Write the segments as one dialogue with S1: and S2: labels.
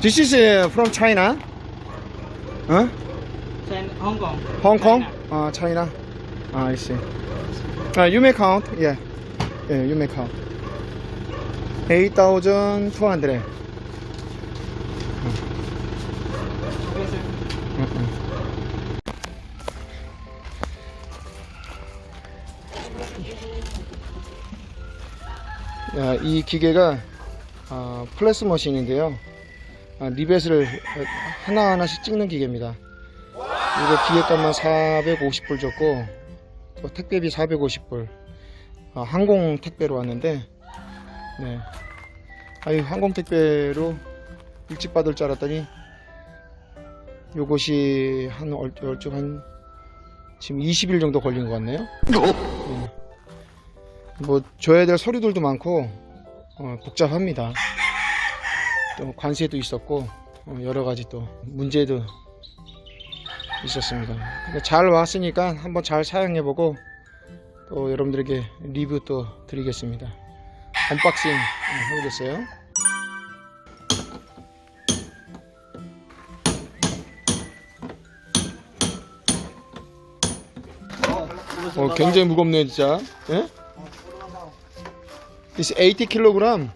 S1: This is uh, from China. Huh?
S2: China, Hong Kong.
S1: Hong Kong?
S2: China.
S1: Uh, China. Ah, I see. Uh, you may count. Yeah. Yeah, you may count. 8,200.
S2: Okay, sir.
S1: 야, 이 기계가 어, 플래스 머신인데요. 아, 리벳을 하나하나씩 찍는 기계입니다. 이거 기계값만 450불 줬고 또 택배비 450불. 아, 항공 택배로 왔는데 네. 아유 항공 택배로 일찍 받을 줄 알았더니 요것이 한 얼- 얼추 한 지금 20일 정도 걸린 것 같네요. 네. 뭐 줘야 될 서류들도 많고 어, 복잡합니다. 또 관세도 있었고 어, 여러 가지 또 문제도 있었습니다. 근데 잘 왔으니까 한번 잘 사용해보고 또 여러분들에게 리뷰 또 드리겠습니다. 언박싱 어, 해보겠어요. 어, 굉장히 무겁네요, 진짜. 예? It's 80 kg.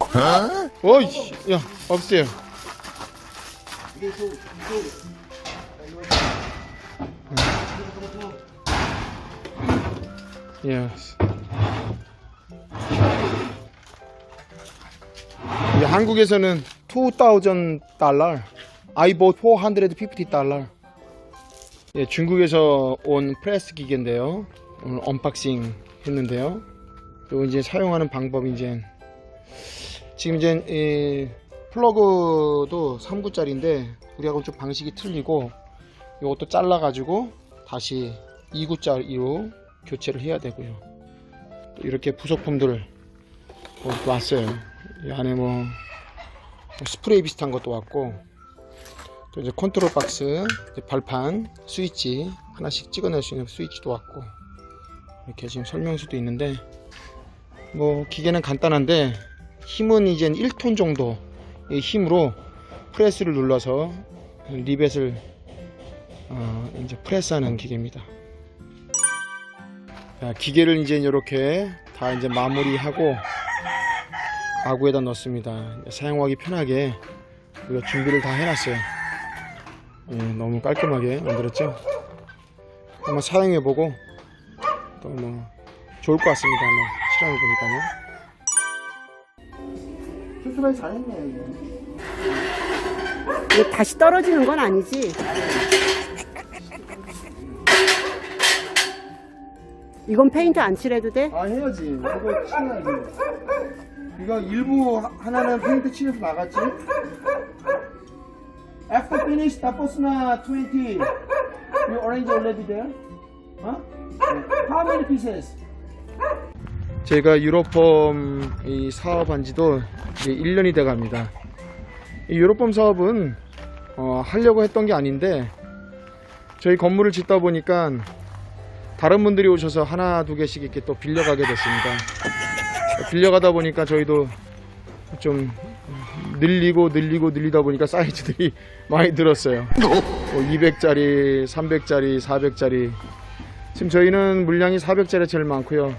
S1: 어이, 야, 없어요. Yes. 이 한국에서는 2,000 달러. I bought 450 달러. 예, 중국에서 온 프레스 기계인데요. 오늘 언박싱 했는데요. 또 이제 사용하는 방법이 이제 지금 이제 이 플러그도 3구짜리인데 우리하고 좀 방식이 틀리고 이것도 잘라 가지고 다시 2구짜리로 교체를 해야 되고요. 또 이렇게 부속품들 뭐 왔어요. 이 안에 뭐, 뭐 스프레이 비슷한 것도 왔고 또 이제 컨트롤 박스, 이제 발판, 스위치 하나씩 찍어낼 수 있는 스위치도 왔고 이렇게 지금 설명서도 있는데 뭐 기계는 간단한데 힘은 이제 1톤 정도 의 힘으로 프레스를 눌러서 리벳을 어, 이제 프레스하는 기계입니다. 자, 기계를 이제 이렇게 다 이제 마무리하고 아구에다 넣습니다. 사용하기 편하게 우리가 준비를 다 해놨어요. 예, 너무 깔끔하게 만들었죠. 한번 사용해보고 또 뭐 좋을 것 같습니다. 한번 실험해 보니까요. 수술을 잘했네요. 이거.
S3: 다시 떨어지는 건 아니지? 이건 페인트 안 칠해도 돼?
S1: 아 해야지. 이거 칠해야지. 이거 일부 하- 하나는 페인트 칠해서 나갔지. After finish, tapos 20. You arrange already there? Huh? How many pieces? 제가 유로폼 이 사업한 지도 이제 1년이 돼 갑니다. 이 유로폼 사업은 어, 하려고 했던 게 아닌데 저희 건물을 짓다 보니까 다른 분들이 오셔서 하나 두 개씩 이렇게 또 빌려가게 됐습니다. 빌려가다 보니까 저희도 좀 늘리고 늘리고 늘리다 보니까 사이즈들이 많이 늘었어요. 뭐 200짜리, 300짜리, 400짜리. 지금 저희는 물량이 400짜리 제일 많고요.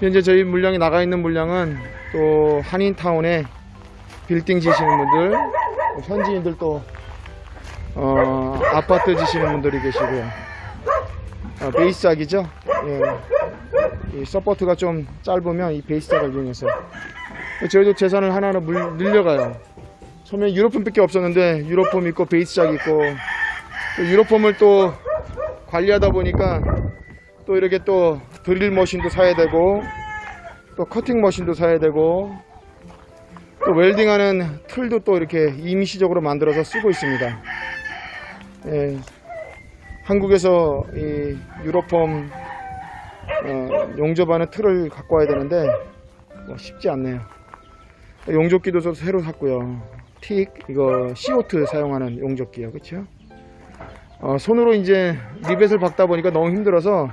S1: 현재 저희 물량이 나가 있는 물량은 또 한인타운에 빌딩 지시는 분들, 또 현지인들 또 어, 아파트 지시는 분들이 계시고요. 아, 베이스작이죠. 예. 이 서포트가 좀 짧으면 이 베이스작을 이용해서 저희도 재산을 하나하나 물, 늘려가요. 처음에 유로폼밖에 없었는데 유로폼 있고 베이스작 있고 또 유로폼을 또 관리하다 보니까 또 이렇게 또 드릴 머신도 사야 되고 또 커팅 머신도 사야 되고 또 웰딩하는 틀도 또 이렇게 임시적으로 만들어서 쓰고 있습니다. 예. 한국에서 이 유로폼 어, 용접하는 틀을 갖고 와야 되는데 뭐 쉽지 않네요. 용접기도 새로 샀고요. 틱 이거 CO2 사용하는 용접기요, 그렇죠? 어, 손으로 이제 리벳을 박다 보니까 너무 힘들어서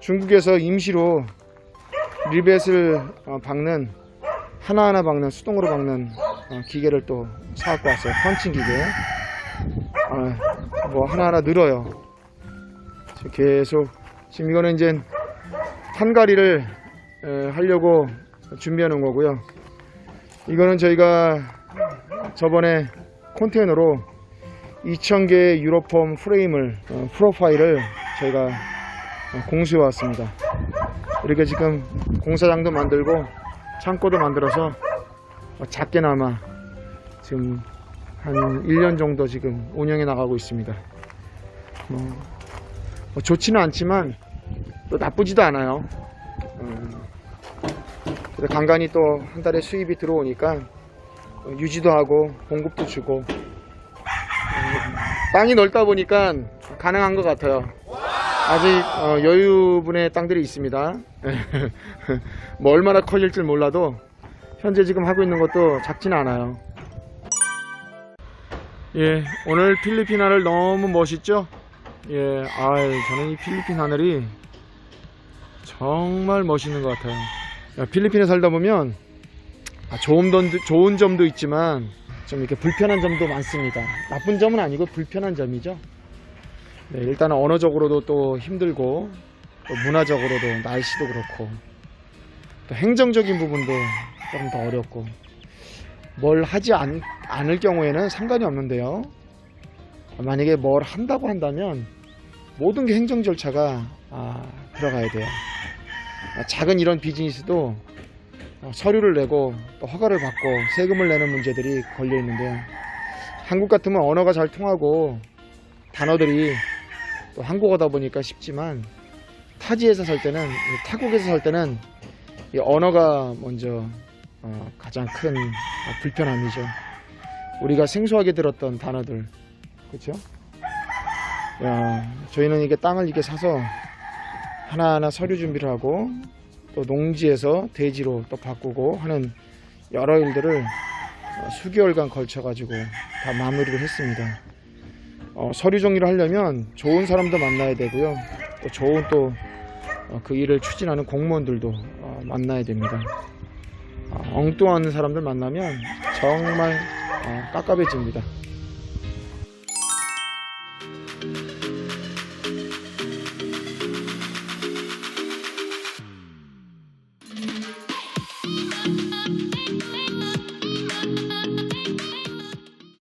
S1: 중국에서 임시로 리벳을 어, 박는 하나하나 박는 수동으로 박는 어, 기계를 또 사갖고 왔어요. 펀칭 기계. 아, 뭐 하나하나 늘어요. 계속 지금 이거는 이제 탄가리를 에, 하려고 놓은 거고요. 이거는 저희가 저번에 컨테이너로 2,000개의 유로폼 프레임을 어, 프로파일을 저희가 어, 공수해 왔습니다. 이렇게 지금 공사장도 만들고 창고도 만들어서 어, 작게나마 지금 한 1년 정도 지금 운영해 나가고 있습니다. 뭐, 뭐 좋지는 않지만 또 나쁘지도 않아요. 음, 그래서 간간히 또 한 달에 수입이 들어오니까 어, 유지도 하고 공급도 주고 음, 땅이 넓다 보니까 가능한 것 같아요. 아직 어, 여유분의 땅들이 있습니다. 뭐 얼마나 커질 줄 몰라도 현재 지금 하고 있는 것도 작지는 않아요. 예, 오늘 필리핀 하늘 너무 멋있죠? 예, 아, 저는 이 필리핀 하늘이 정말 멋있는 것 같아요. 야, 필리핀에 살다 보면 아, 좋은, 점도, 좋은 점도 있지만 좀 이렇게 불편한 점도 많습니다. 나쁜 점은 아니고 불편한 점이죠. 네, 일단 언어적으로도 또 힘들고 또 문화적으로도 날씨도 그렇고 또 행정적인 부분도 조금 더 어렵고 뭘 하지 않, 않을 경우에는 상관이 없는데요. 만약에 뭘 한다고 한다면 모든 게 행정 절차가 아, 들어가야 돼요. 아, 작은 이런 비즈니스도 어, 서류를 내고 또 허가를 받고 세금을 내는 문제들이 걸려 있는데요. 한국 같으면 언어가 잘 통하고 단어들이 또 한국어다 보니까 쉽지만 타지에서 살 때는 이 타국에서 살 때는 이 언어가 먼저 어, 가장 큰 어, 불편함이죠. 우리가 생소하게 들었던 단어들, 그렇죠? 야, 저희는 이게 땅을 이렇게 사서 하나하나 서류 준비를 하고 또 농지에서 대지로 또 바꾸고 하는 여러 일들을 어, 수개월간 걸쳐 가지고 다 마무리를 했습니다. 어, 서류 정리를 하려면 좋은 사람도 만나야 되고요. 또 좋은 또 그 일을 추진하는 공무원들도 어, 만나야 됩니다. 어, 엉뚱한 사람들 만나면 정말 어, 깝깝해집니다.